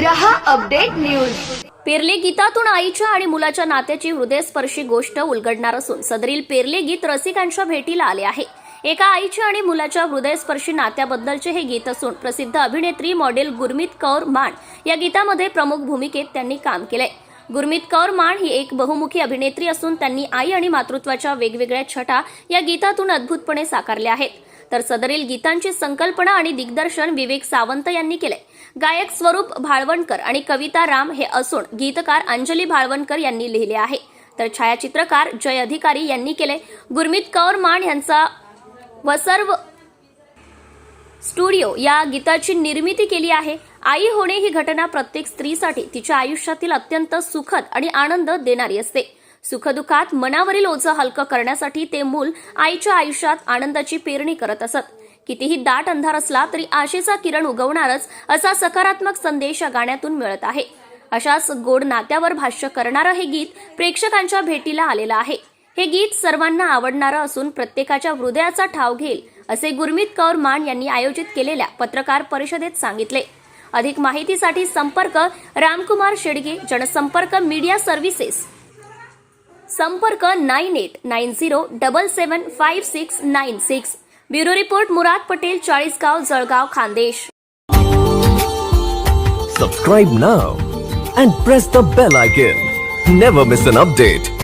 रहा update news. पेरले गीतातून आईच्या आणि मुलाच्या नात्याची हृदयस्पर्शी गोष्ट उलगडणार असून सदरील पेरले गीत रसिकांच्या भेटीला आले आहे. एका आईच्या आणि मुलाच्या हृदयस्पर्शी नात्याबद्दलचे हे गीत असून प्रसिद्ध अभिनेत्री मॉडेल गुरमीत कौर मान या गीतामध्ये प्रमुख भूमिकेत त्यांनी काम केलंय. गुरमीत कौर मान ही एक बहुमुखी अभिनेत्री असून त्यांनी आई आणि मातृत्वाच्या वेगवेगळ्या छटा या गीतातून अद्भुतपणे साकारल्या आहेत. तर सदरील गीतांची संकल्पना आणि दिग्दर्शन विवेक सावंत यांनी केले गायक स्वरूप भाळवणकर आणि कविता राम हे असून गीतकार अंजली भाळवणकर यांनी लिहिले आहे. तर छायाचित्रकार जय अधिकारी यांनी केले गुरमीत कौर मान यांचा सर्व स्टुडिओ या गीताची निर्मिती केली आहे. आई होणे ही घटना प्रत्येक स्त्रीसाठी तिच्या आयुष्यातील अत्यंत सुखद आणि आनंद देणारी असते. सुखदुःखात मनावरील ओझं हलकं करण्यासाठी ते मूल आईच्या आयुष्यात आनंदाची पेरणी करत असत. कितीही दाट अंधार असला तरी आशेचा किरण उगवणारच असा सकारात्मक संदेश या गाण्यातून मिळत आहे. अशाच गोड नात्यावर भाष्य करणारं हे गीत प्रेक्षकांच्या भेटीला आलेलं आहे. हे गीत सर्वांना आवडणारं असून प्रत्येकाच्या हृदयाचा ठाव घेईल असे गुरमीत कौर मान यांनी आयोजित केलेल्या पत्रकार परिषदेत सांगितले. अधिक माहितीसाठी संपर्क रामकुमार शेडगे जनसंपर्क मीडिया सर्व्हिसेस. संपर्क nine eight nine zero double seven five six nine six. Bureau report Murad Patel Chalisgaon Jalgaon Khandesh. Subscribe now and press the bell icon never miss an update